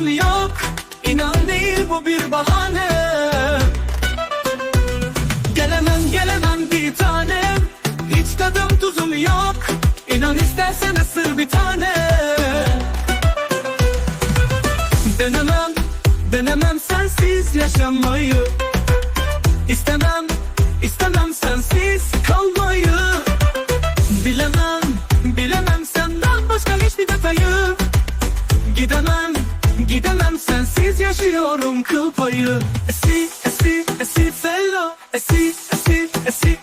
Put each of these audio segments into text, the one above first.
lüzum yok İnan değil bu bir bahane. Gelemem gelemem bir tanem. Hiç tadım tuzum yok İnan istersen ısır bir tane. Denemem, denemem sensiz yaşamayı. İstemem, istemem sensiz kal Gidemem, sensiz yaşıyorum kıl payı. Esi, esi, esi fello Esi, esi, esi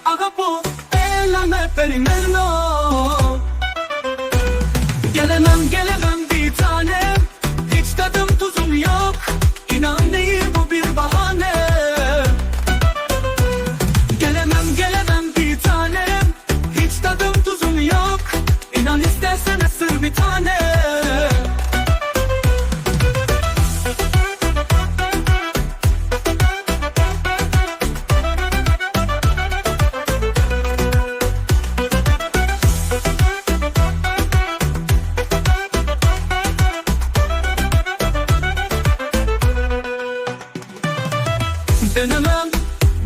Denemem,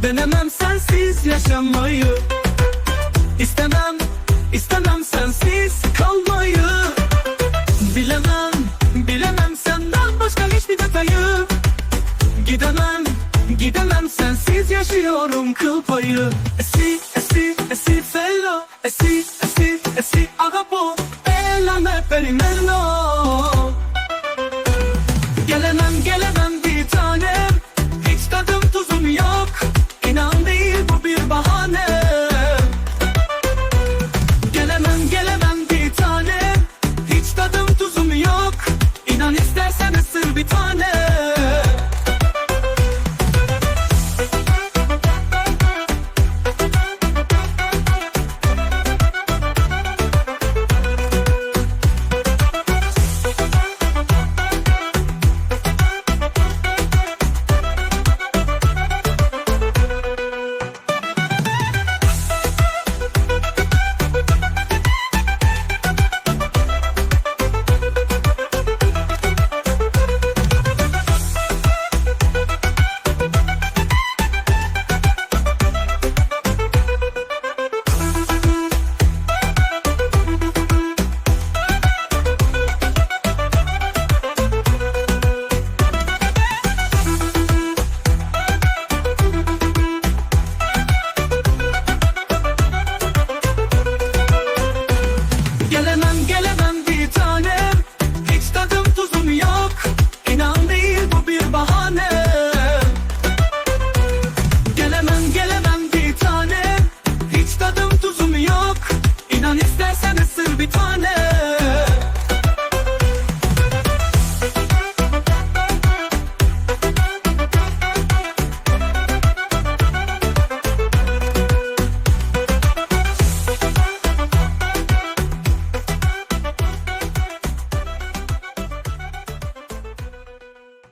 denemem sensiz yaşamayı. İstemem, istemem sensiz kalmayı. Bilemem, bilemem senden başka hiçbir detayı. Gidemem, gidemem sensiz yaşıyorum kıl payı Esi, esi, esi fello. Esi, esi, esi agapo Elame perimelo Gelemem Gelemem bir tanem Hiç tadım tuzum yok. İnan değil bu bir bahane. Gelemem gelemem bir tanem Hiç tadım tuzum yok. İnan istersen ısır bir tane